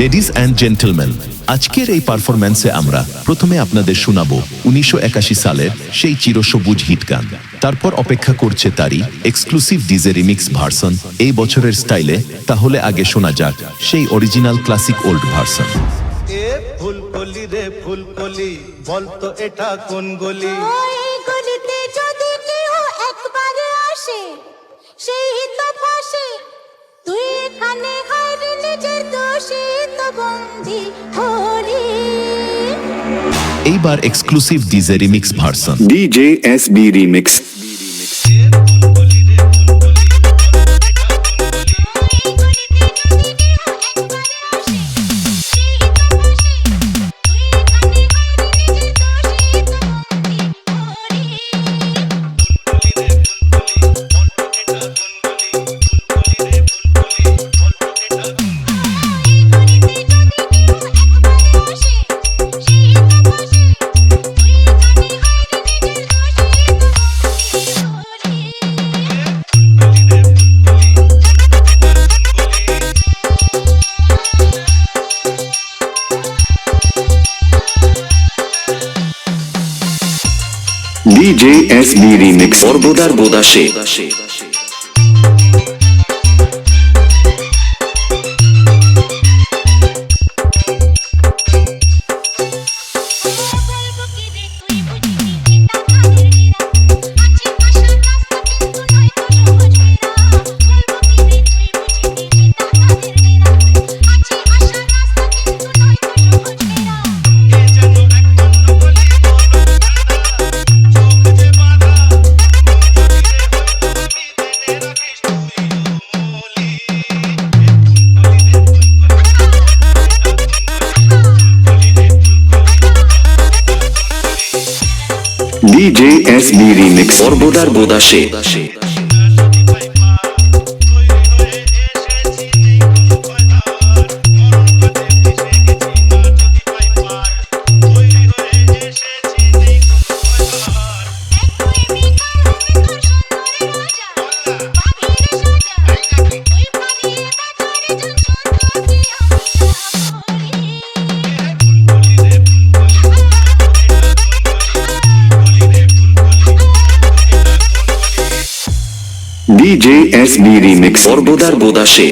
Ladies and gentleman আজকের এই পারফরম্যান্সে আমরা প্রথমে আপনাদের শোনাবো উনিশশো সালের সেই চিরসবুজ হিট গান। তারপর অপেক্ষা করছে তারই এক্সক্লুসিভ ডিজে রিমিক্স ভার্সন এই বছরের স্টাইলে তাহলে আগে শোনা যাক সেই অরিজিনাল ক্লাসিক ওল্ড ভার্সন ফুলকলি রে ফুলকলি বলতো এটা কোন গলি? এইবার exclusive DJ remix version DJ S B Remix. DJ SB Remix. সর্বদার বোদাসে DJ SB Remix. সর্বদার বোদাসে DJ SB Remix. সর্বদার বোদাসে